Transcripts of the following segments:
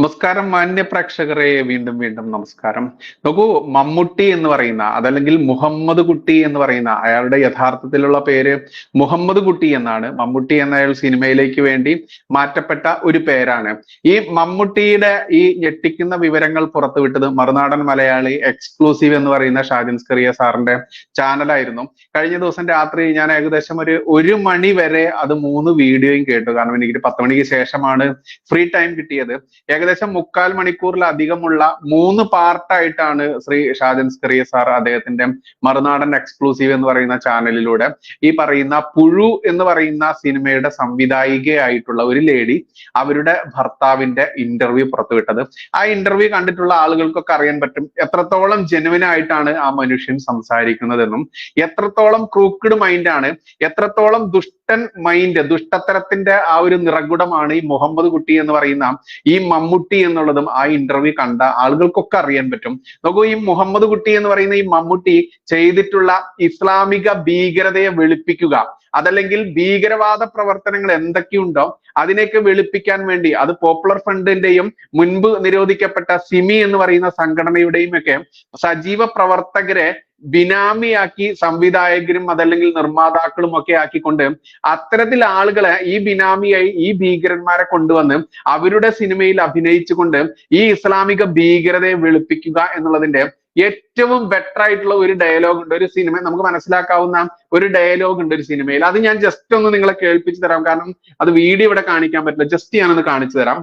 നമസ്കാരം മാന്യ പ്രേക്ഷകരെ വീണ്ടും വീണ്ടും നമസ്കാരം. നോക്കൂ മമ്മൂട്ടി എന്ന് പറയുന്ന അതല്ലെങ്കിൽ മുഹമ്മദ് കുട്ടി എന്ന് പറയുന്ന അയാളുടെ യഥാർത്ഥത്തിലുള്ള പേര് മുഹമ്മദ് കുട്ടി എന്നാണ്. മമ്മൂട്ടി എന്ന അയാൾ സിനിമയിലേക്ക് വേണ്ടി മാറ്റപ്പെട്ട ഒരു പേരാണ്. ഈ മമ്മൂട്ടിയുടെ ഈ ഞെട്ടിക്കുന്ന വിവരങ്ങൾ പുറത്തുവിട്ടത് മറുനാടൻ മലയാളി എക്സ്ക്ലൂസീവ് എന്ന് പറയുന്ന ഷാജിൻ സ്കറിയ സാറിന്റെ ചാനലായിരുന്നു. കഴിഞ്ഞ ദിവസം രാത്രി ഞാൻ ഏകദേശം ഒരു ഒരു മണി വരെ അത് മൂന്ന് വീഡിയോയും കേട്ടു. കാരണം എനിക്ക് പത്ത് മണിക്ക് ശേഷമാണ് ഫ്രീ ടൈം കിട്ടിയത്. ഏകദേശം മുക്കാൽ മണിക്കൂറിലധികമുള്ള മൂന്ന് പാർട്ടായിട്ടാണ് ശ്രീ ഷാജൻ സ്കറിയ സാർ അദ്ദേഹത്തിന്റെ മറുനാടൻ എക്സ്ക്ലൂസീവ് എന്ന് പറയുന്ന ചാനലിലൂടെ ഈ പറയുന്ന പുഴു എന്ന് പറയുന്ന സിനിമയുടെ സംവിധായികയായിട്ടുള്ള ഒരു ലേഡി അവരുടെ ഭർത്താവിന്റെ ഇന്റർവ്യൂ പുറത്തുവിട്ടത്. ആ ഇന്റർവ്യൂ കണ്ടിട്ടുള്ള ആളുകൾക്കൊക്കെ അറിയാൻ പറ്റും എത്രത്തോളം ജെനുവിൻ ആയിട്ടാണ് ആ മനുഷ്യൻ സംസാരിക്കുന്നതെന്നും എത്രത്തോളം ക്രൂക്കഡ് മൈൻഡ് ആണ് എത്രത്തോളം ദുഷ്ടൻ മൈൻഡ് ദുഷ്ടത്തരത്തിന്റെ ആ ഒരു നിറകുടമാണ് ഈ മുഹമ്മദ് കുട്ടി എന്ന് പറയുന്ന ഈ മമ്മൂട്ടി എന്നുള്ളതും ആ ഇന്റർവ്യൂ കണ്ട ആളുകൾക്കൊക്കെ അറിയാൻ പറ്റും. നോക്കൂ ഈ മുഹമ്മദ് കുട്ടി എന്ന് പറയുന്ന ഈ മമ്മൂട്ടി ചെയ്തിട്ടുള്ള ഇസ്ലാമിക ഭീകരതയെ വെളുപ്പിക്കുക. അതല്ലെങ്കിൽ ഭീകരവാദ പ്രവർത്തനങ്ങൾ എന്തൊക്കെയുണ്ടോ അതിനെയൊക്കെ വെളുപ്പിക്കാൻ വേണ്ടി അത് പോപ്പുലർ ഫ്രണ്ടിന്റെയും മുൻപ് നിരോധിക്കപ്പെട്ട സിമി എന്ന് പറയുന്ന സംഘടനയുടെയും ഒക്കെ സജീവ പ്രവർത്തകരെ ബിനാമിയാക്കി സംവിധായകരും അതല്ലെങ്കിൽ നിർമ്മാതാക്കളും ഒക്കെ ആക്കിക്കൊണ്ട് അത്തരത്തിൽ ആളുകളെ ഈ ബിനാമിയായി ഈ ഭീകരന്മാരെ കൊണ്ടുവന്ന് അവരുടെ സിനിമയിൽ അഭിനയിച്ചുകൊണ്ട് ഈ ഇസ്ലാമിക ഭീകരതയെ വെളുപ്പിക്കുക എന്നുള്ളതിന്റെ ഏറ്റവും ബെറ്റർ ആയിട്ടുള്ള ഒരു ഡയലോഗ് ഉണ്ട് ഒരു സിനിമ നമുക്ക് മനസ്സിലാക്കാവുന്ന ഒരു ഡയലോഗ് ഉണ്ട് ഒരു സിനിമയിൽ അത് ഞാൻ ജസ്റ്റ് ഒന്ന് നിങ്ങളെ കേൾപ്പിച്ചു തരാം. കാരണം അത് വീഡിയോ ഇവിടെ കാണിക്കാൻ പറ്റില്ല. ജസ്റ്റ് ഞാനൊന്ന് കാണിച്ചു തരാം.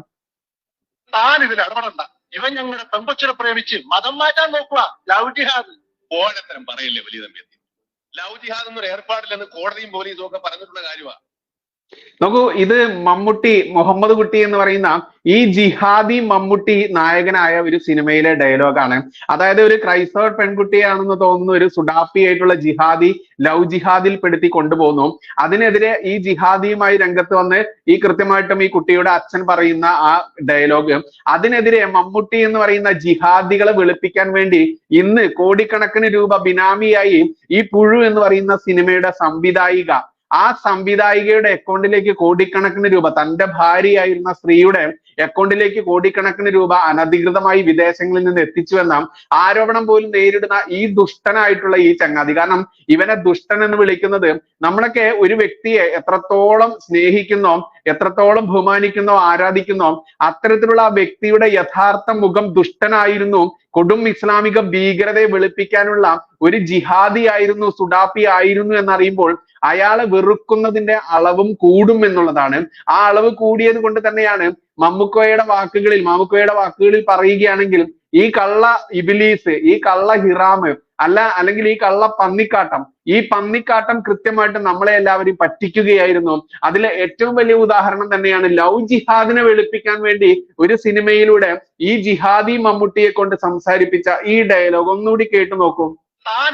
താൻ ഇവൻ ഞങ്ങളുടെ പെമ്പച്ചിനെ പ്രേമിച്ച് മതം മാറ്റാൻ നോക്കുക ലവ് ജിഹാദ്. പറയില്ലേ വലിയ തമ്പി. ലവ് ജിഹാദ് എന്നൊരു ഏർപ്പാടില്ലെന്ന് കോടതിയും പോലീസും ഒക്കെ പറഞ്ഞിട്ടുള്ള കാര്യമാണ് നോക്കൂ ഇത് മമ്മൂട്ടി മുഹമ്മദ് കുട്ടി എന്ന് പറയുന്ന ഈ ജിഹാദി മമ്മൂട്ടി നായകനായ ഒരു സിനിമയിലെ ഡയലോഗാണ് അതായത് ഒരു ക്രൈസ്തവ പെൺകുട്ടിയാണെന്ന് തോന്നുന്ന ഒരു സുഡാഫി ആയിട്ടുള്ള ജിഹാദി ലവ് ജിഹാദിൽ പെടുത്തി കൊണ്ടുപോകുന്നു. അതിനെതിരെ ഈ ജിഹാദിയുമായി രംഗത്ത് വന്ന് ഈ കൃത്യമായിട്ടും ഈ കുട്ടിയുടെ അച്ഛൻ പറയുന്ന ആ ഡയലോഗ് അതിനെതിരെ മമ്മൂട്ടി എന്ന് പറയുന്ന ജിഹാദികളെ വെളുപ്പിക്കാൻ വേണ്ടി ഇന്ന് കോടിക്കണക്കിന് രൂപ ബിനാമിയായി ഈ പുഴു എന്ന് പറയുന്ന സിനിമയുടെ സംവിധായിക ആ സംവിധായികയുടെ അക്കൗണ്ടിലേക്ക് കോടിക്കണക്കിന് രൂപ തന്റെ ഭാര്യയായിരുന്ന സ്ത്രീയുടെ അക്കൗണ്ടിലേക്ക് കോടിക്കണക്കിന് രൂപ അനധികൃതമായി വിദേശങ്ങളിൽ നിന്ന് എത്തിച്ചു എന്ന ആരോപണം പോലും നേരിടുന്ന ഈ ദുഷ്ടനായിട്ടുള്ള ഈ ചങ്ങാതി. കാരണം ഇവനെ ദുഷ്ടൻ എന്ന് വിളിക്കുന്നത് നമ്മളൊക്കെ ഒരു വ്യക്തിയെ എത്രത്തോളം സ്നേഹിക്കുന്നോ എത്രത്തോളം ബഹുമാനിക്കുന്നോ ആരാധിക്കുന്നോ അത്തരത്തിലുള്ള ആ വ്യക്തിയുടെ യഥാർത്ഥ മുഖം ദുഷ്ടനായിരുന്നു കൊടും ഇസ്ലാമിക ഭീകരതയെ വെളുപ്പിക്കാനുള്ള ഒരു ജിഹാദി ആയിരുന്നു സുഡാപ്പി ആയിരുന്നു എന്നറിയുമ്പോൾ അയാളെ വെറുക്കുന്നതിന്റെ അളവും കൂടും എന്നുള്ളതാണ്. ആ അളവ് കൂടിയത് കൊണ്ട് തന്നെയാണ് മമ്മുക്കോയുടെ വാക്കുകളിൽ മാമുക്കോയുടെ വാക്കുകളിൽ പറയുകയാണെങ്കിൽ ഈ കള്ള ഇബിലീസ് ഈ കള്ള ഹിറാമ് അല്ല അല്ലെങ്കിൽ ഈ കള്ള പന്നിക്കാട്ടം ഈ പന്നിക്കാട്ടം കൃത്യമായിട്ട് നമ്മളെ എല്ലാവരും പറ്റിക്കുകയായിരുന്നു. അതിലെ ഏറ്റവും വലിയ ഉദാഹരണം തന്നെയാണ് ലവ് ജിഹാദിനെ വെളുപ്പിക്കാൻ വേണ്ടി ഒരു സിനിമയിലൂടെ ഈ ജിഹാദി മമ്മൂട്ടിയെ കൊണ്ട് സംസാരിപ്പിച്ച ഈ ഡയലോഗ് ഒന്നുകൂടി കേട്ടു നോക്കൂ. താൻ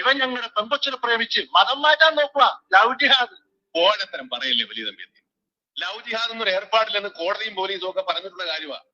ഇവൻ ഞങ്ങളുടെ പെമ്പച്ചിനെ പ്രേമിച്ച് മതം മാറ്റാൻ നോക്കുക. ലവ് ജിഹാദ്. ഓടത്തരം പറയില്ലേ വലിയ തമ്പി ലവ് ജിഹാദ് എന്നൊരു ഏർപ്പാടില്ലെന്ന് കോടതിയും പോലീസും ഒക്കെ പറഞ്ഞിട്ടുള്ള കാര്യമാണ്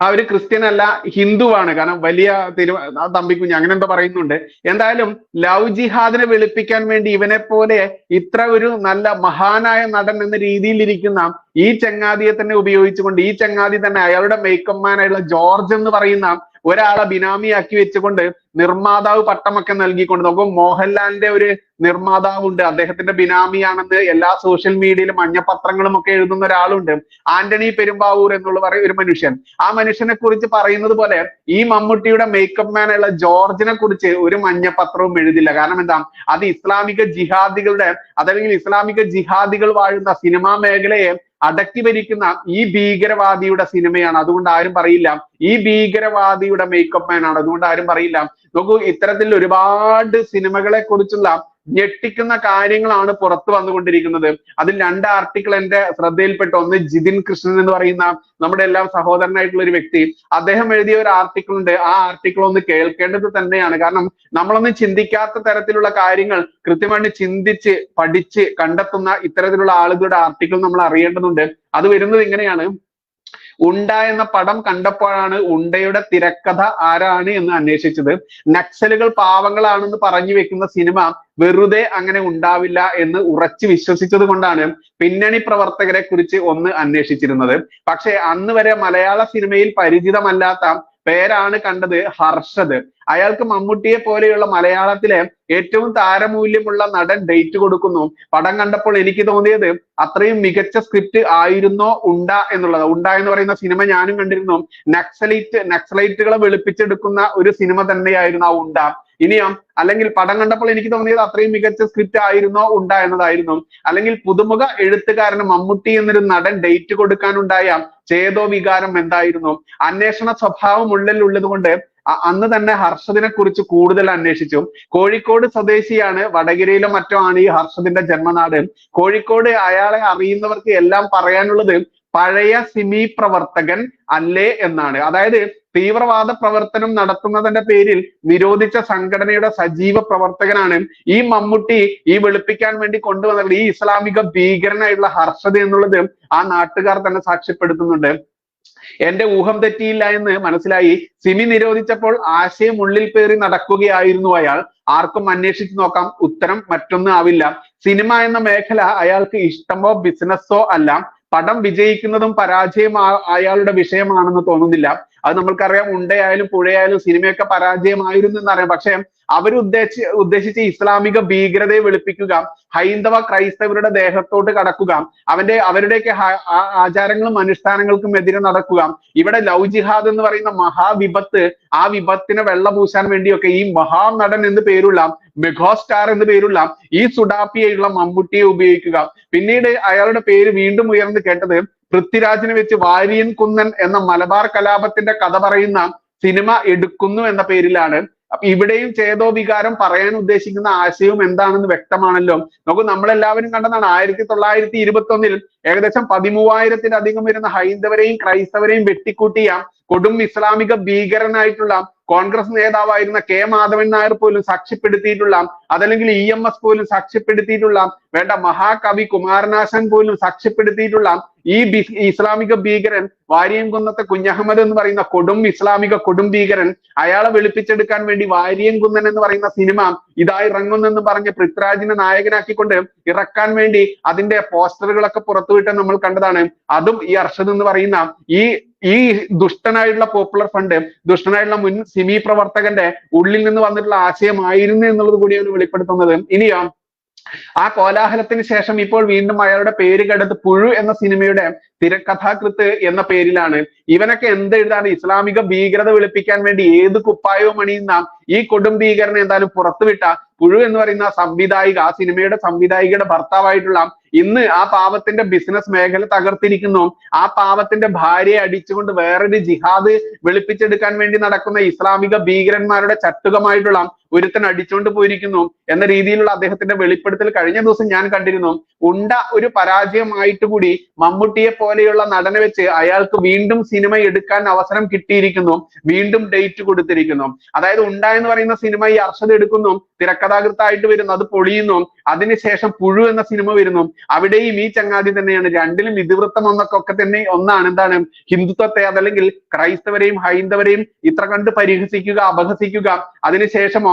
ഒരു ക്രിസ്ത്യൻ അല്ല ഹിന്ദുവാണ്. കാരണം വലിയ തിരു തമ്പിക്കുഞ്ഞ് അങ്ങനെ എന്തോ പറയുന്നുണ്ട്. എന്തായാലും ലവ് ജിഹാദിനെ വെളുപ്പിക്കാൻ വേണ്ടി ഇവനെ പോലെ ഇത്ര ഒരു നല്ല മഹാനായ നടൻ എന്ന രീതിയിൽ ഇരിക്കുന്ന ഈ ചങ്ങാതിയെ തന്നെ ഉപയോഗിച്ചുകൊണ്ട് ഈ ചങ്ങാതി തന്നെ അയാളുടെ മേക്കപ്പ് മാൻ ആയിട്ടുള്ള ജോർജ് എന്ന് പറയുന്ന ഒരാളെ ബിനാമിയാക്കി വെച്ചുകൊണ്ട് നിർമ്മാതാവ് പട്ടമൊക്കെ നൽകിക്കൊണ്ട് നോക്കും മോഹൻലാലിന്റെ ഒരു നിർമ്മാതാവുണ്ട്. അദ്ദേഹത്തിന്റെ ബിനാമിയാണെന്ന് എല്ലാ സോഷ്യൽ മീഡിയയിലും മഞ്ഞപത്രങ്ങളും ഒക്കെ എഴുതുന്ന ഒരാളുണ്ട്. ആന്റണി പെരുമ്പാവൂർ എന്നുള്ള പറയുന്ന ഒരു മനുഷ്യൻ. ആ മനുഷ്യനെ കുറിച്ച് പറയുന്നത് പോലെ ഈ മമ്മൂട്ടിയുടെ മേക്കപ്പ് മാനുള്ള ജോർജിനെ കുറിച്ച് ഒരു മഞ്ഞപത്രവും എഴുതില്ല. കാരണം എന്താ? അത് ഇസ്ലാമിക ജിഹാദികളുടെ അതല്ലെങ്കിൽ ഇസ്ലാമിക ജിഹാദികൾ വാഴുന്ന സിനിമാ മേഖലയെ അടക്കി ഭരിക്കുന്ന ഈ ഭീകരവാദിയുടെ സിനിമയാണ്. അതുകൊണ്ട് ആരും പറയില്ല. ഈ ഭീകരവാദിയുടെ മേക്കപ്പ് മാൻ ആണ്. അതുകൊണ്ട് ആരും പറയില്ല. നോക്കൂ ഇത്തരത്തിൽ ഒരുപാട് സിനിമകളെ കുറിച്ചുള്ള ഞെട്ടിക്കുന്ന കാര്യങ്ങളാണ് പുറത്തു വന്നുകൊണ്ടിരിക്കുന്നത്. അതിൽ രണ്ട് ആർട്ടിക്കിൾ എന്റെ ശ്രദ്ധയിൽപ്പെട്ട ഒന്ന് ജിതിൻ കൃഷ്ണൻ എന്ന് പറയുന്ന നമ്മുടെ എല്ലാം സഹോദരനായിട്ടുള്ള ഒരു വ്യക്തി. അദ്ദേഹം എഴുതിയ ഒരു ആർട്ടിക്കിൾ ഉണ്ട്. ആ ആർട്ടിക്കിൾ ഒന്ന് കേൾക്കേണ്ടത് തന്നെയാണ്. കാരണം നമ്മളൊന്നും ചിന്തിക്കാത്ത തരത്തിലുള്ള കാര്യങ്ങൾ കൃത്യമായിട്ട് ചിന്തിച്ച് പഠിച്ച് കണ്ടെത്തുന്ന ഇത്തരത്തിലുള്ള ആളുകളുടെ ആർട്ടിക്കിൾ നമ്മൾ അറിയേണ്ടതുണ്ട്. അത് വരുന്നത് ഇങ്ങനെയാണ്. ഉണ്ട എന്ന പടം കണ്ടപ്പോഴാണ് ഉണ്ടയുടെ തിരക്കഥ ആരാണ് എന്ന് അന്വേഷിച്ചത്. നക്സലുകൾ പാവങ്ങളാണെന്ന് പറഞ്ഞു വെക്കുന്ന സിനിമ വെറുതെ അങ്ങനെ ഉണ്ടാവില്ല എന്ന് ഉറച്ചു വിശ്വസിച്ചത് കൊണ്ടാണ് പിന്നണി പ്രവർത്തകരെ കുറിച്ച് ഒന്ന് അന്വേഷിച്ചിരുന്നത്. പക്ഷെ അന്ന് വരെ മലയാള സിനിമയിൽ പരിചിതമല്ലാത്ത പേരാണ് കണ്ടത് ഹർഷദ്. അയാൾക്ക് മമ്മൂട്ടിയെ പോലെയുള്ള മലയാളത്തിലെ ഏറ്റവും താരമൂല്യമുള്ള നടൻ ഡേറ്റ് കൊടുക്കുന്നു. പടം കണ്ടപ്പോൾ എനിക്ക് തോന്നിയത് അത്രയും മികച്ച സ്ക്രിപ്റ്റ് ആയിരുന്നോ ഉണ്ട എന്നുള്ളത്. ഉണ്ട എന്ന് പറയുന്ന സിനിമ ഞാനും കണ്ടിരുന്നു. നക്സലൈറ്റ് നക്സലൈറ്റുകളെ വെളുപ്പിച്ചെടുക്കുന്ന ഒരു സിനിമ തന്നെയായിരുന്നു ആ ഉണ്ട. ഇനിയോ അല്ലെങ്കിൽ പടം കണ്ടപ്പോൾ എനിക്ക് തോന്നിയത് അത്രയും മികച്ച സ്ക്രിപ്റ്റ് ആയിരുന്നോ ഉണ്ടായിരുന്നതായിരുന്നു അല്ലെങ്കിൽ പുതുമുഖ എഴുത്തുകാരന് മമ്മൂട്ടി എന്നൊരു നടൻ ഡേറ്റ് കൊടുക്കാനുണ്ടായ ചേതോ വികാരം എന്തായിരുന്നു? അന്വേഷണ സ്വഭാവം ഉള്ളിൽ ഉള്ളത് കൊണ്ട് അന്ന് തന്നെ ഹർഷദിനെ കുറിച്ച് കൂടുതൽ അന്വേഷിച്ചു. കോഴിക്കോട് സ്വദേശിയാണ് വടകരയിലെ മറ്റോ ആണ് ഈ ഹർഷദിന്റെ ജന്മനാട്. കോഴിക്കോട് അയാളെ അറിയുന്നവർക്ക് എല്ലാം പറയാനുള്ളത് പഴയ സിമി പ്രവർത്തകൻ അല്ലേ എന്നാണ്. അതായത് തീവ്രവാദ പ്രവർത്തനം നടത്തുന്നതിന്റെ പേരിൽ നിരോധിച്ച സംഘടനയുടെ സജീവ പ്രവർത്തകനാണ് ഈ മമ്മൂട്ടി ഈ വെളുപ്പിക്കാൻ വേണ്ടി കൊണ്ടുവന്നത് ഈ ഇസ്ലാമിക ഭീകരനായിട്ടുള്ള ഹർഷത എന്നുള്ളത് ആ നാട്ടുകാർ തന്നെ സാക്ഷ്യപ്പെടുത്തുന്നുണ്ട്. എന്റെ ഊഹം തെറ്റിയില്ല എന്ന് മനസ്സിലായി. സിമി നിരോധിച്ചപ്പോൾ ആശയം ഉള്ളിൽ പേറി നടക്കുകയായിരുന്നു അയാൾ. ആർക്കും അന്വേഷിച്ചു നോക്കാം. ഉത്തരം മറ്റൊന്നും ആവില്ല. സിനിമ എന്ന മേഖല അയാൾക്ക് ഇഷ്ടമോ ബിസിനസ്സോ അല്ല. പടം വിജയിക്കുന്നതും പരാജയം അയാളുടെ വിഷയമാണെന്ന് തോന്നുന്നില്ല. അത് നമ്മൾക്കറിയാം ഉണ്ടയായാലും പുഴയായാലും സിനിമയൊക്കെ പരാജയമായിരുന്നു എന്നറിയാം. പക്ഷെ അവർ ഉദ്ദേശിച്ച് ഇസ്ലാമിക ഭീകരതയെ വെളുപ്പിക്കുക ഹൈന്ദവ ക്രൈസ്തവരുടെ ദേഹത്തോട്ട് കടക്കുക അവന്റെ അവരുടെയൊക്കെ ആചാരങ്ങളും അനുഷ്ഠാനങ്ങൾക്കും എതിരെ നടക്കുക. ഇവിടെ ലവ് ജിഹാദ് എന്ന് പറയുന്ന മഹാവിപത്ത് ആ വിപത്തിനെ വെള്ള പൂശാൻ വേണ്ടിയൊക്കെ ഈ മഹാനടൻ എന്ന് പേരുള്ള മെഗാസ്റ്റാർ എന്ന് പേരുള്ള ഈ സുഡാപ്പിയുള്ള മമ്മൂട്ടിയെ ഉപയോഗിക്കുക. പിന്നീട് അയാളുടെ പേര് വീണ്ടും ഉയർന്നു കേട്ടത് പൃഥ്വിരാജിനെ വെച്ച് വാരിയൻ കുന്നൻ എന്ന മലബാർ കലാപത്തിന്റെ കഥ പറയുന്ന സിനിമ എടുക്കുന്നു എന്ന പേരിലാണ്. അപ്പൊ ഇവിടെയും ചേതോ വികാരം പറയാൻ ഉദ്ദേശിക്കുന്ന ആശയവും എന്താണെന്ന് വ്യക്തമാണല്ലോ. നോക്കൂ നമ്മളെല്ലാവരും കണ്ടതാണ് ആയിരത്തി തൊള്ളായിരത്തി ഇരുപത്തി ഒന്നിൽ ഏകദേശം പതിമൂവായിരത്തിലധികം വരുന്ന ഹൈന്ദവരെയും ക്രൈസ്തവരെയും വെട്ടിക്കൂട്ടിയ കൊടും ഇസ്ലാമിക ഭീകരനായിട്ടുള്ള കോൺഗ്രസ് നേതാവായിരുന്ന കെ മാധവൻ നായർ പോലും സാക്ഷ്യപ്പെടുത്തിയിട്ടുള്ള അതല്ലെങ്കിൽ ഇ എം എസ് പോലും സാക്ഷ്യപ്പെടുത്തിയിട്ടുള്ള വേണ്ട മഹാകവി കുമാരനാശൻ പോലും സാക്ഷ്യപ്പെടുത്തിയിട്ടുള്ള ഈ ഇസ്ലാമിക ഭീകരൻ വാരിയംകുന്നത്തെ കുഞ്ഞഹമ്മദ് എന്ന് പറയുന്ന കൊടും ഇസ്ലാമിക കൊടും ഭീകരൻ അയാളെ വെളുപ്പിച്ചെടുക്കാൻ വേണ്ടി വാരിയംകുന്നൻ എന്ന് പറയുന്ന സിനിമ ഇതാ ഇറങ്ങുന്നെന്ന് പറഞ്ഞ് പൃഥ്വിരാജിനെ നായകനാക്കിക്കൊണ്ട് ഇറക്കാൻ വേണ്ടി അതിന്റെ പോസ്റ്ററുകളൊക്കെ പുറത്തുവിട്ട് നമ്മൾ കണ്ടതാണ്. അതും ഈ അർഷദ് എന്ന് പറയുന്ന ഈ ഈ ദുഷ്ടനായിട്ടുള്ള പോപ്പുലർ ഫണ്ട് ദുഷ്ടനായിട്ടുള്ള മുൻ സിമി പ്രവർത്തകന്റെ ഉള്ളിൽ നിന്ന് വന്നിട്ടുള്ള ആശയമായിരുന്നു എന്നുള്ളത് കൂടിയാണ് വെളിപ്പെടുത്തുന്നത്. ഇനിയോ ആ കോലാഹലത്തിന് ശേഷം ഇപ്പോൾ വീണ്ടും അയാളുടെ പേര് കെടുത്ത് പുഴു എന്ന സിനിമയുടെ തിരക്കഥാകൃത്ത് എന്ന പേരിലാണ്. ഇവനൊക്കെ എന്ത് എഴുതാണ്? ഇസ്ലാമിക ഭീകരത വെളുപ്പിക്കാൻ വേണ്ടി ഏത് കുപ്പായവും അണിയുന്ന ഈ കൊടും ഭീകരനെ എന്തായാലും പുറത്തുവിട്ട പുഴു എന്ന് പറയുന്ന സംവിധായിക ആ സിനിമയുടെ സംവിധായികയുടെ ഭർത്താവായിട്ടുള്ള ഇന്ന് ആ പാവത്തിന്റെ ബിസിനസ് മേഖല തകർത്തിരിക്കുന്നു. ആ പാവത്തിന്റെ ഭാര്യയെ അടിച്ചുകൊണ്ട് വേറൊരു ജിഹാദ് വെളുപ്പിച്ചെടുക്കാൻ വേണ്ടി നടക്കുന്ന ഇസ്ലാമിക ഭീകരന്മാരുടെ ചട്ടുകമായിട്ടുള്ള ഒരുത്തൻ അടിച്ചോണ്ട് പോയിരിക്കുന്നു എന്ന രീതിയിലുള്ള അദ്ദേഹത്തിന്റെ വെളിപ്പെടുത്തൽ കഴിഞ്ഞ ദിവസം ഞാൻ കണ്ടിരുന്നു. ഉണ്ട ഒരു പരാജയമായിട്ട് കൂടി മമ്മൂട്ടിയെ പോലെയുള്ള നടനെ വെച്ച് അയാൾക്ക് വീണ്ടും സിനിമ എടുക്കാൻ അവസരം കിട്ടിയിരിക്കുന്നു. വീണ്ടും ഡേറ്റ് കൊടുത്തിരിക്കുന്നു. അതായത് ഉണ്ട എന്ന് പറയുന്ന സിനിമ ഈ അർഷദ് എടുക്കുന്നു തിരക്കഥാകൃത്തായിട്ട് വരുന്നു അത് പൊളിയുന്നു. അതിനുശേഷം പുഴു എന്ന സിനിമ വരുന്നു. അവിടെയും ഈ ചങ്ങാതി തന്നെയാണ്. രണ്ടിലും ഇതിവൃത്തം ഒന്നൊക്കെ ഒക്കെ തന്നെ ഒന്നാണ്. എന്താണ്? ഹിന്ദുത്വത്തെ അതല്ലെങ്കിൽ ക്രൈസ്തവരെയും ഹൈന്ദവരെയും ഇത്ര കണ്ട് പരിഹസിക്കുക അപഹസിക്കുക.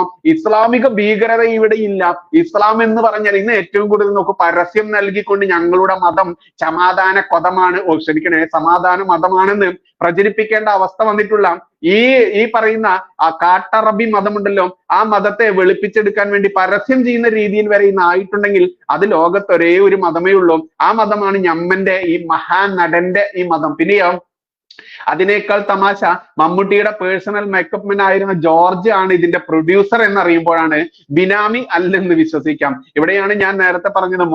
അതിനുശേഷമോ ഇസ്ലാമിക ഭീകരത ഇവിടെ ഇല്ല. ഇസ്ലാം എന്ന് പറഞ്ഞാൽ ഇന്ന് ഏറ്റവും കൂടുതൽ നോക്കൂ പരസ്യം നൽകിക്കൊണ്ട് ഞങ്ങളുടെ മതം സമാധാന കൊതമാണ്. ഓ ക്ഷമിക്കണേ സമാധാന മതമാണെന്ന് പ്രചരിപ്പിക്കേണ്ട അവസ്ഥ വന്നിട്ടുള്ള ഈ ഈ പറയുന്ന ആ കാട്ടറബി മതമുണ്ടല്ലോ ആ മതത്തെ വെളുപ്പിച്ചെടുക്കാൻ വേണ്ടി പരസ്യം ചെയ്യുന്ന രീതിയിൽ വരെ ഇന്ന് ആയിട്ടുണ്ടെങ്കിൽ അത് ലോകത്ത് ഒരേ ഒരു മതമേ ഉള്ളൂ. ആ മതമാണ് ഞമ്മന്റെ ഈ മഹാനടന്റെ ഈ മതം. പിന്നെയോ അതിനേക്കാൾ തമാശ മമ്മൂട്ടിയുടെ പേഴ്സണൽ മേക്കപ്പ് മെൻ ആയിരുന്ന ജോർജ് ആണ് ഇതിന്റെ പ്രൊഡ്യൂസർ എന്നറിയുമ്പോഴാണ് ബിനാമി അല്ലെന്ന് വിശ്വസിക്കാം. ഇവിടെയാണ് ഞാൻ നേരത്തെ പറഞ്ഞത്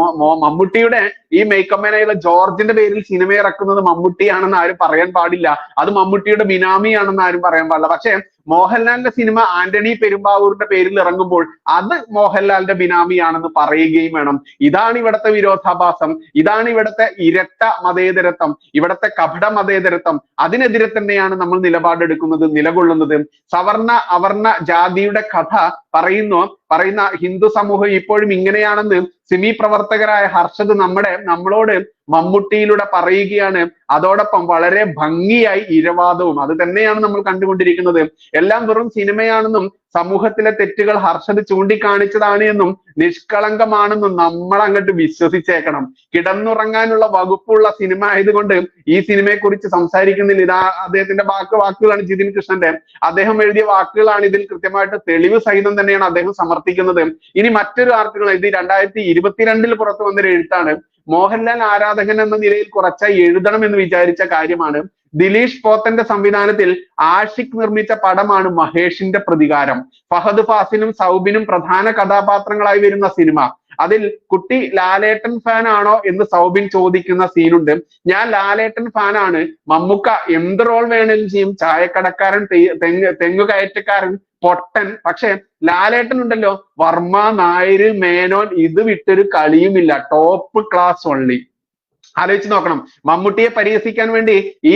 മമ്മൂട്ടിയുടെ ഈ മേക്കപ്പ് ആയ ജോർജിന്റെ പേരിൽ സിനിമ ഇറക്കുന്നത് മമ്മൂട്ടിയാണെന്ന് ആരും പറയാൻ പാടില്ല. അത് മമ്മൂട്ടിയുടെ ബിനാമിയാണെന്ന് ആരും പറയാൻ പാടില്ല. പക്ഷേ മോഹൻലാലിന്റെ സിനിമ ആന്റണി പെരുമ്പാവൂരിന്റെ പേരിൽ ഇറങ്ങുമ്പോൾ അത് മോഹൻലാലിന്റെ ബിനാമിയാണെന്ന് പറയുകയും വേണം. ഇതാണ് ഇവിടത്തെ വിരോധാഭാസം. ഇതാണ് ഇവിടത്തെ ഇരട്ട മതേതരത്വം. ഇവിടത്തെ കപട മതേതരത്വം. അതിനെതിരെ തന്നെയാണ് നമ്മൾ നിലപാടെടുക്കുന്നത് നിലകൊള്ളുന്നത്. സവർണ അവർണ ജാതിയുടെ കഥ പറയുന്നു. പറയുന്ന ഹിന്ദു സമൂഹം ഇപ്പോഴും ഇങ്ങനെയാണെന്ന് സിമി പ്രവർത്തകരായ ഹർഷദ് നമ്മുടെ നമ്മളോട് മമ്മൂട്ടിയിലൂടെ പറയുകയാണ്. അതോടൊപ്പം വളരെ ഭംഗിയായി ഇരവാദവും അത് തന്നെയാണ് നമ്മൾ കണ്ടുകൊണ്ടിരിക്കുന്നത്. എല്ലാം വെറും സിനിമയാണെന്നും സമൂഹത്തിലെ തെറ്റുകൾ ഹർഷത് ചൂണ്ടിക്കാണിച്ചതാണ് എന്നും നിഷ്കളങ്കമാണെന്നും നമ്മൾ അങ്ങോട്ട് വിശ്വസിച്ചേക്കണം. കിടന്നുറങ്ങാനുള്ള വകുപ്പുള്ള സിനിമ ആയതുകൊണ്ട് ഈ സിനിമയെ കുറിച്ച് സംസാരിക്കുന്നില്ല. ഇതാ അദ്ദേഹത്തിന്റെ വാക്ക് വാക്കുകളാണ് ജിതിൻ കൃഷ്ണന്റെ. അദ്ദേഹം എഴുതിയ വാക്കുകളാണ് ഇതിൽ കൃത്യമായിട്ട് തെളിവ് സഹിതം തന്നെയാണ് അദ്ദേഹം സമർത്ഥിക്കുന്നത്. ഇനി മറ്റൊരു ആർട്ടിക്കിൾ ഇത് രണ്ടായിരത്തി ഇരുപത്തിരണ്ടിൽ പുറത്തു വന്നൊരു എഴുത്താണ്. മോഹൻലാൽ ആരാധകൻ എന്ന നിലയിൽ കുറച്ചായി എഴുതണം എന്ന് വിചാരിച്ച കാര്യമാണ്. ദിലീഷ് പോത്തന്റെ സംവിധാനത്തിൽ ആഷിഖ് നിർമ്മിച്ച പടമാണ് മഹേഷിന്റെ പ്രതികാരം. ഫഹദ് ഫാസിലും സൗബിനും പ്രധാന കഥാപാത്രങ്ങളായി വരുന്ന സിനിമ. അതിൽ കുട്ടി ലാലേട്ടൻ ഫാൻ ആണോ എന്ന് സൗബിൻ ചോദിക്കുന്ന സീനുണ്ട്. ഞാൻ ലാലേട്ടൻ ഫാനാണ് മമ്മൂക്ക എന്ത് റോൾ വേണേലും ചെയ്യും. ചായക്കടക്കാരൻ തെ- തെങ്ങ് കയറ്റക്കാരൻ പൊട്ടൻ. പക്ഷെ ലാലേട്ടൻ ഉണ്ടല്ലോ. വർമ്മ നായര് മേനോൻ ഇത് വിട്ടൊരു കളിയുമില്ല. ടോപ്പ് ക്ലാസ് ഓൺലി ആലോചിച്ച് നോക്കണം. മമ്മൂട്ടിയെ പരിഹസിക്കാൻ വേണ്ടി ഈ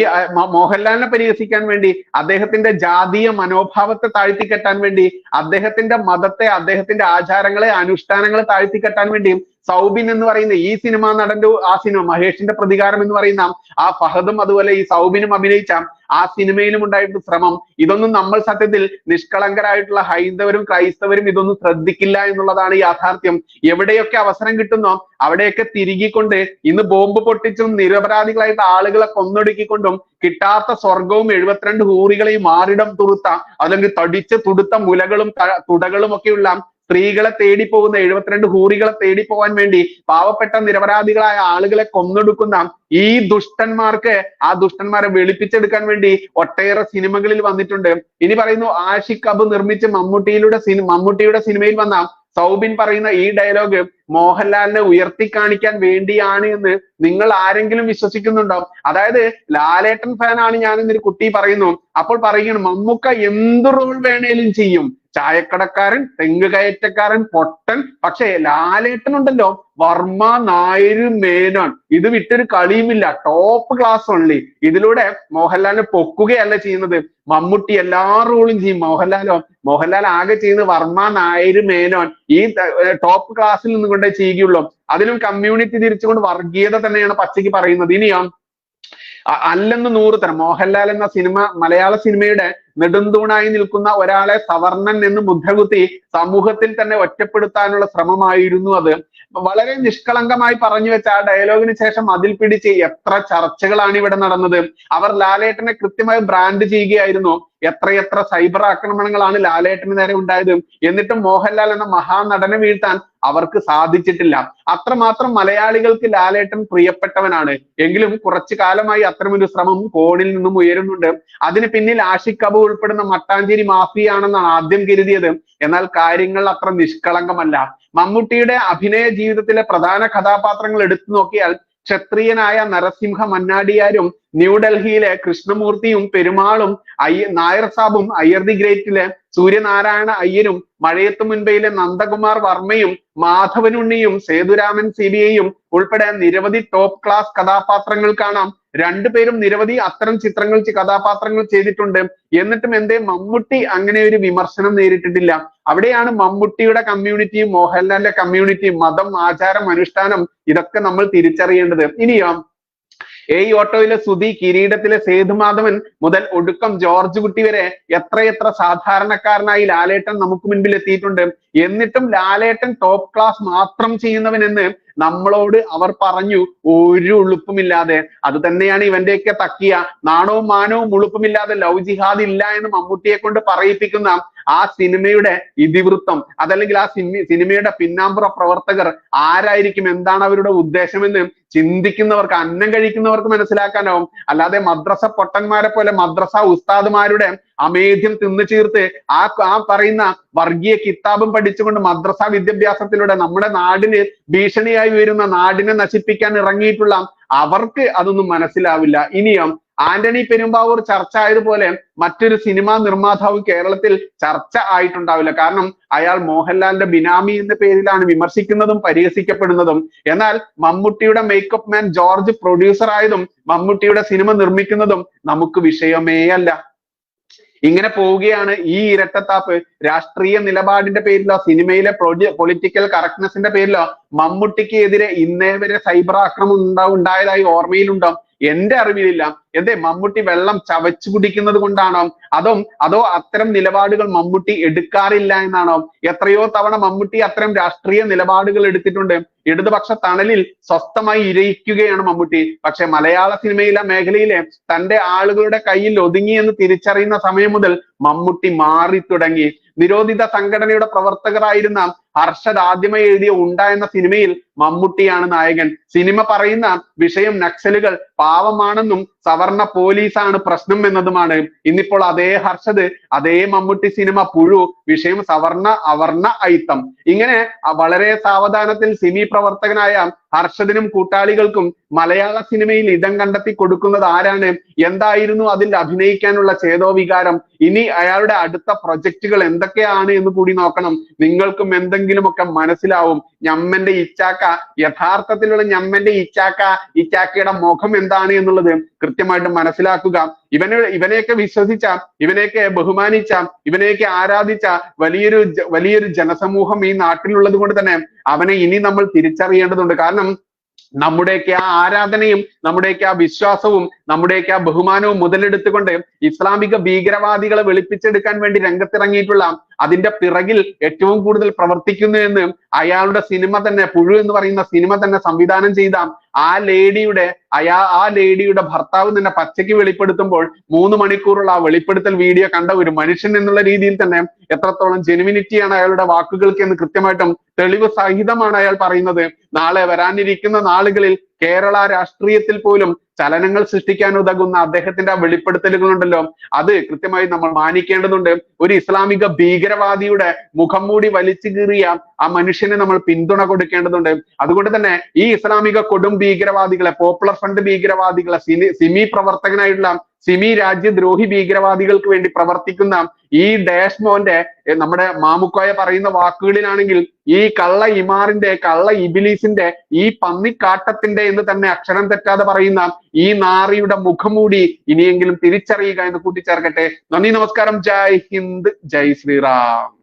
മോഹൻലാലിനെ പരിഹസിക്കാൻ വേണ്ടി അദ്ദേഹത്തിന്റെ ജാതീയ മനോഭാവത്തെ താഴ്ത്തിക്കെട്ടാൻ വേണ്ടി അദ്ദേഹത്തിന്റെ മതത്തെ അദ്ദേഹത്തിന്റെ ആചാരങ്ങളെ അനുഷ്ഠാനങ്ങളെ താഴ്ത്തിക്കെട്ടാൻ വേണ്ടി സൗബിൻ എന്ന് പറയുന്ന ഈ സിനിമ നടന്റെ ആ സിനിമ മഹേഷിന്റെ പ്രതികാരം എന്ന് പറയുന്ന ആ ഫഹദും അതുപോലെ ഈ സൗബിനും അഭിനയിച്ച ആ സിനിമയിലും ഉണ്ടായിട്ട് ശ്രമം ഇതൊന്നും നമ്മൾ സത്യത്തിൽ നിഷ്കളങ്കരായിട്ടുള്ള ഹൈന്ദവരും ക്രൈസ്തവരും ഇതൊന്നും ശ്രദ്ധിക്കില്ല എന്നുള്ളതാണ് യാഥാർത്ഥ്യം. എവിടെയൊക്കെ അവസരം കിട്ടുന്നോ അവിടെയൊക്കെ തിരികിക്കൊണ്ട് ഇന്ന് ബോംബ് പൊട്ടിച്ചും നിരപരാധികളായിട്ട് ആളുകളെ കൊന്നൊടുക്കിക്കൊണ്ടും കിട്ടാത്ത സ്വർഗവും എഴുപത്തിരണ്ട് ഹൂറികളെയും മാറിടം തുറുത്ത അല്ലെങ്കിൽ തടിച്ച് തുടുത്ത മുലകളും തുടകളും ഒക്കെയുള്ള സ്ത്രീകളെ തേടി പോകുന്ന എഴുപത്തിരണ്ട് ഹൂറികളെ തേടി പോകാൻ വേണ്ടി പാവപ്പെട്ട നിരപരാധികളായ ആളുകളെ കൊന്നൊടുക്കുന്ന ഈ ദുഷ്ടന്മാർക്ക് ആ ദുഷ്ടന്മാരെ വെളുപ്പിച്ചെടുക്കാൻ വേണ്ടി ഒട്ടേറെ സിനിമകളിൽ വന്നിട്ടുണ്ട്. ഇനി പറയുന്നു ആഷിഖ് അബ് നിർമ്മിച്ച മമ്മൂട്ടിയിലൂടെ സിനിമ മമ്മൂട്ടിയുടെ സിനിമയിൽ വന്ന സൗബിൻ പറയുന്ന ഈ ഡയലോഗ് മോഹൻലാലിനെ ഉയർത്തി കാണിക്കാൻ വേണ്ടിയാണ് എന്ന് നിങ്ങൾ ആരെങ്കിലും വിശ്വസിക്കുന്നുണ്ടോ? അതായത് ലാലേട്ടൻ ഫാനാണ് ഞാൻ എന്നൊരു കുട്ടി പറയുന്നു. അപ്പോൾ പറയുകയാണ് മമ്മൂക്ക എന്ത് റോൾ വേണേലും ചെയ്യും. ചായക്കടക്കാരൻ തെങ്ങ് കയറ്റക്കാരൻ പൊട്ടൻ. പക്ഷേ ലാലേട്ടൻ ഉണ്ടല്ലോ വർമ്മ നായര് മേനോൻ. ഇത് വിട്ടൊരു കളിയുമില്ല. ടോപ്പ് ക്ലാസ് ഓൺലി ഇതിലൂടെ മോഹൻലാലിനെ പൊക്കുകയല്ല ചെയ്യുന്നത്. മമ്മൂട്ടി എല്ലാ റോളും ചെയ്യും. മോഹൻലാലോ? മോഹൻലാൽ ആകെ ചെയ്യുന്നത് വർമ്മ നായര് മേനോൻ. ഈ ടോപ്പ് ക്ലാസ്സിൽ നിന്നുകൊണ്ടേ ചെയ്യുകയുള്ളൂ. അതിലും കമ്മ്യൂണിറ്റി തിരിച്ചുകൊണ്ട് വർഗീയത തന്നെയാണ് പച്ചയ്ക്ക് പറയുന്നത്. ഇനിയോ അല്ലെന്ന് നൂറ് തരം. മോഹൻലാൽ എന്ന സിനിമ മലയാള സിനിമയുടെ നെടുന്തൂണായി നിൽക്കുന്ന ഒരാളെ സവർണൻ എന്ന് മുദ്രകുത്തി സമൂഹത്തിൽ തന്നെ ഒറ്റപ്പെടുത്താനുള്ള ശ്രമമായിരുന്നു അത്. വളരെ നിഷ്കളങ്കമായി പറഞ്ഞു വെച്ച ആ ഡയലോഗിന് ശേഷം അതിൽ പിടിച്ച് എത്ര ചർച്ചകളാണ് ഇവിടെ നടന്നത്. അവർ ലാലേട്ടനെ കൃത്യമായി ബ്രാൻഡ് ചെയ്യുകയായിരുന്നു. എത്രയെത്ര സൈബർ ആക്രമണങ്ങളാണ് ലാലേട്ടന് നേരെ ഉണ്ടായത്? എന്നിട്ടും മോഹൻലാൽ എന്ന മഹാനടനെ വീഴ്ത്താൻ അവർക്ക് സാധിച്ചിട്ടില്ല. അത്രമാത്രം മലയാളികൾക്ക് ലാലേട്ടൻ പ്രിയപ്പെട്ടവനാണ്. എങ്കിലും കുറച്ചു കാലമായി അത്തരമൊരു ശ്രമം കോണിൽ നിന്നും ഉയരുന്നുണ്ട്. അതിന് പിന്നിൽ ആഷിഖ് കബു ഉൾപ്പെടുന്ന മട്ടാഞ്ചേരി മാഫിയാണെന്നാണ് ആദ്യം കരുതിയത്. എന്നാൽ കാര്യങ്ങൾ അത്ര നിഷ്കളങ്കമല്ല. മമ്മൂട്ടിയുടെ അഭിനയ ജീവിതത്തിലെ പ്രധാന കഥാപാത്രങ്ങൾ എടുത്തു നോക്കിയാൽ ക്ഷത്രിയനായ നരസിംഹ മന്നാടിയാരും ന്യൂഡൽഹിയിലെ കൃഷ്ണമൂർത്തിയും പെരുമാളും അയ്യ നായർ സാബും അയ്യർ ദി ഗ്രേറ്റിലെ സൂര്യനാരായണ അയ്യനും മഴയത്ത് മുൻപയിലെ നന്ദകുമാർ വർമ്മയും മാധവനുണ്ണിയും സേതുരാമൻ സി ബി ഐയും ഉൾപ്പെടെ നിരവധി ടോപ്പ് ക്ലാസ് കഥാപാത്രങ്ങൾ കാണാം. രണ്ടുപേരും നിരവധി അത്തരം ചിത്രങ്ങൾ കഥാപാത്രങ്ങൾ ചെയ്തിട്ടുണ്ട്. എന്നിട്ടും എന്തേ മമ്മൂട്ടി അങ്ങനെ ഒരു വിമർശനം നേരിട്ടിട്ടില്ല. അവിടെയാണ് മമ്മൂട്ടിയുടെ കമ്മ്യൂണിറ്റിയും മോഹൻലാലിന്റെ കമ്മ്യൂണിറ്റിയും മതം ആചാരം അനുഷ്ഠാനം ഇതൊക്കെ നമ്മൾ തിരിച്ചറിയേണ്ടത്. ഇനിയോ ഏയ് ഓട്ടോയിലെ സുധി കിരീടത്തിലെ സേതുമാധവൻ മുതൽ ഒടുക്കം ജോർജ് കുട്ടി വരെ എത്രയെത്ര സാധാരണക്കാരനായി ലാലേട്ടൻ നമുക്ക് മുൻപിൽ എത്തിയിട്ടുണ്ട്. എന്നിട്ടും ലാലേട്ടൻ ടോപ്പ് ക്ലാസ് മാത്രം ചെയ്യുന്നവൻ എന്ന് നമ്മളോട് അവർ പറഞ്ഞു ഒരു ഉളുപ്പുമില്ലാതെ. അത് തന്നെയാണ് ഇവന്റെയൊക്കെ തക്കിയ. നാണവും മാനവും ഉളുപ്പുമില്ലാതെ ലവ് ജിഹാദ് ഇല്ല എന്ന് മമ്മൂട്ടിയെ കൊണ്ട് പറയിപ്പിക്കുന്ന ആ സിനിമയുടെ ഇതിവൃത്തം അതല്ലെങ്കിൽ ആ സിനി- സിനിമയുടെ പിന്നാമ്പുറ പ്രവർത്തകർ ആരായിരിക്കും എന്താണ് അവരുടെ ഉദ്ദേശമെന്ന് ചിന്തിക്കുന്നവർക്ക് അന്നം കഴിക്കുന്നവർക്ക് മനസ്സിലാക്കാനാവും. അല്ലാതെ മദ്രസ പൊട്ടന്മാരെ പോലെ മദ്രസ ഉസ്താദുമാരുടെ അമേധ്യം തിന്നു ചീർത്ത് ആ ആ പറയുന്ന വർഗീയ കിതാബും പഠിച്ചുകൊണ്ട് മദ്രസ വിദ്യാഭ്യാസത്തിലൂടെ നമ്മുടെ നാടിന് ഭീഷണിയായി ഉയരുന്ന നാടിനെ നശിപ്പിക്കാൻ ഇറങ്ങിയിട്ടുള്ള അവർക്ക് അതൊന്നും മനസ്സിലാവില്ല. ഇനിയും ആന്റണി പെരുമ്പാവൂർ ചർച്ച ആയതുപോലെ മറ്റൊരു സിനിമാ നിർമ്മാതാവ് കേരളത്തിൽ ചർച്ച ആയിട്ടുണ്ടാവില്ല. കാരണം അയാൾ മോഹൻലാലിന്റെ ബിനാമി എന്ന പേരിലാണ് വിമർശിക്കുന്നതും പരിഹസിക്കപ്പെടുന്നതും. എന്നാൽ മമ്മൂട്ടിയുടെ മേക്കപ്പ് മാൻ ജോർജ് പ്രൊഡ്യൂസർ ആയതും മമ്മൂട്ടിയുടെ സിനിമ നിർമ്മിക്കുന്നതും നമുക്ക് വിഷയമേ അല്ല. ഇങ്ങനെ പോവുകയാണ് ഈ ഇരട്ടത്താപ്പ്. രാഷ്ട്രീയ നിലപാടിന്റെ പേരിലോ സിനിമയിലെ പൊളിറ്റിക്കൽ കറക്റ്റ്നെസിന്റെ പേരിലോ മമ്മൂട്ടിക്ക് എതിരെ ഇന്നേ വരെ സൈബർ ആക്രമണം ഉണ്ടാ ഉണ്ടായതായി ഓർമ്മയിലുണ്ടോ? എന്റെ അറിവിലില്ല. എന്തേ മമ്മൂട്ടി വെള്ളം ചവച്ചു കുടിക്കുന്നത് കൊണ്ടാണോ? അതോ അതോ അത്തരം നിലപാടുകൾ മമ്മൂട്ടി എടുക്കാറില്ല എന്നാണോ? എത്രയോ തവണ മമ്മൂട്ടി അത്തരം രാഷ്ട്രീയ നിലപാടുകൾ എടുത്തിട്ടുണ്ട്. ഇടതുപക്ഷ തണലിൽ സ്വസ്ഥമായി ഇരയിക്കുകയാണ് മമ്മൂട്ടി. പക്ഷെ മലയാള സിനിമയിലെ മേഖലയിലെ തന്റെ ആളുകളുടെ കയ്യിൽ ഒതുങ്ങി എന്ന് തിരിച്ചറിയുന്ന സമയം മുതൽ മമ്മൂട്ടി മാറി തുടങ്ങി നിരോധിത സംഘടനയുടെ പ്രവർത്തകരായിരുന്ന ഹർഷദ് ആദ്യമായി എഴുതിയ ഉണ്ട എന്ന സിനിമയിൽ മമ്മൂട്ടിയാണ് നായകൻ. സിനിമ പറയുന്ന വിഷയം നക്സലുകൾ പാവമാണെന്നും സവർണ പോലീസാണ് പ്രശ്നം എന്നതുമാണ്. ഇന്നിപ്പോൾ അതേ ഹർഷദ് അതേ മമ്മൂട്ടി സിനിമ പുഴു വിഷയം സവർണ അവർണ അയിത്തം ഇങ്ങനെ വളരെ സാവധാനത്തിൽ സിമി പ്രവർത്തകനായ ഹർഷദിനും കൂട്ടാളികൾക്കും മലയാള സിനിമയിൽ ഇടം കണ്ടെത്തി കൊടുക്കുന്നത് ആരാണ്? എന്തായിരുന്നു അതിൽ അഭിനയിക്കാനുള്ള ചേതോവികാരം? ഇനി അയാളുടെ അടുത്ത പ്രൊജക്റ്റുകൾ എന്തൊക്കെയാണ് എന്ന് കൂടി നോക്കണം. നിങ്ങൾക്കും എന്തെങ്കിലുമൊക്കെ മനസ്സിലാവും. ഞമ്മന്റെ ഇച്ചാക്ക യഥാർത്ഥത്തിലുള്ള ഞമ്മന്റെ ഇച്ചാക്ക ഇച്ചാക്കയുടെ മുഖം എന്താണ് എന്നുള്ളത് കൃത്യമായിട്ട് മനസ്സിലാക്കുക. ഇവനെ ഇവനെയൊക്കെ വിശ്വസിച്ച ഇവനെയൊക്കെ ബഹുമാനിച്ച ഇവനെയൊക്കെ ആരാധിച്ച വലിയൊരു വലിയൊരു ജനസമൂഹം ഈ നാട്ടിലുള്ളത് കൊണ്ട് തന്നെ അവനെ ഇനി നമ്മൾ തിരിച്ചറിയേണ്ടതുണ്ട്. കാരണം നമ്മുടെയൊക്കെ ആ ആരാധനയും നമ്മുടെയൊക്കെ ആ വിശ്വാസവും നമ്മുടെയൊക്കെ ആ ബഹുമാനവും മുതലെടുത്തുകൊണ്ട് ഇസ്ലാമിക ഭീകരവാദികളെ വെളുപ്പിച്ചെടുക്കാൻ വേണ്ടി രംഗത്തിറങ്ങിയിട്ടുള്ള അതിന്റെ പിറകിൽ ഏറ്റവും കൂടുതൽ പ്രവർത്തിക്കുന്നു എന്ന് അയാളുടെ സിനിമ തന്നെ പുഴു എന്ന് പറയുന്ന സിനിമ തന്നെ സംവിധാനം ചെയ്ത ആ ലേഡിയുടെ അയാ ആ ലേഡിയുടെ ഭർത്താവ് തന്നെ പച്ചയ്ക്ക് വെളിപ്പെടുത്തുമ്പോൾ മൂന്ന് മണിക്കൂറുള്ള ആ വെളിപ്പെടുത്തൽ വീഡിയോ കണ്ട ഒരു മനുഷ്യൻ എന്നുള്ള രീതിയിൽ തന്നെ എത്രത്തോളം ജെനുവിനിറ്റിയാണ് അയാളുടെ വാക്കുകൾക്ക് എന്ന് കൃത്യമായിട്ടും തെളിവ് സഹിതമാണ് അയാൾ പറയുന്നത്. നാളെ വരാനിരിക്കുന്ന നാളുകളിൽ കേരള രാഷ്ട്രീയത്തിൽ പോലും ചലനങ്ങൾ സൃഷ്ടിക്കാൻ ഉതകുന്ന അദ്ദേഹത്തിന്റെ ആ വെളിപ്പെടുത്തലുകൾ ഉണ്ടല്ലോ അത് കൃത്യമായി നമ്മൾ മാനിക്കേണ്ടതുണ്ട്. ഒരു ഇസ്ലാമിക ഭീകരവാദിയുടെ മുഖം മൂടി വലിച്ചു കീറിയ ആ മനുഷ്യനെ നമ്മൾ പിന്തുണ കൊടുക്കേണ്ടതുണ്ട്. അതുകൊണ്ട് തന്നെ ഈ ഇസ്ലാമിക കൊടും ഭീകരവാദികളെ പോപ്പുലർ ഫ്രണ്ട് ഭീകരവാദികളെ സിമി പ്രവർത്തകനായിട്ടുള്ള സിമി രാജ്യദ്രോഹി ഭീകരവാദികൾക്ക് വേണ്ടി പ്രവർത്തിക്കുന്ന ഈ ഡാഷ്മോന്റെ നമ്മുടെ മാമുക്കോയ പറയുന്ന വാക്കുകളിലാണെങ്കിൽ ഈ കള്ള ഇമാറിന്റെ കള്ള ഇബിലീസിന്റെ ഈ പന്നിക്കാട്ടത്തിന്റെ എന്ന് തന്നെ അക്ഷരം തെറ്റാതെ പറയുന്ന ഈ നാറിയുടെ മുഖംമൂടി ഇനിയെങ്കിലും തിരിച്ചറിയുക എന്ന് കൂട്ടിച്ചേർക്കട്ടെ. നന്ദി നമസ്കാരം. ജയ് ഹിന്ദ് ജയ് ശ്രീറാം.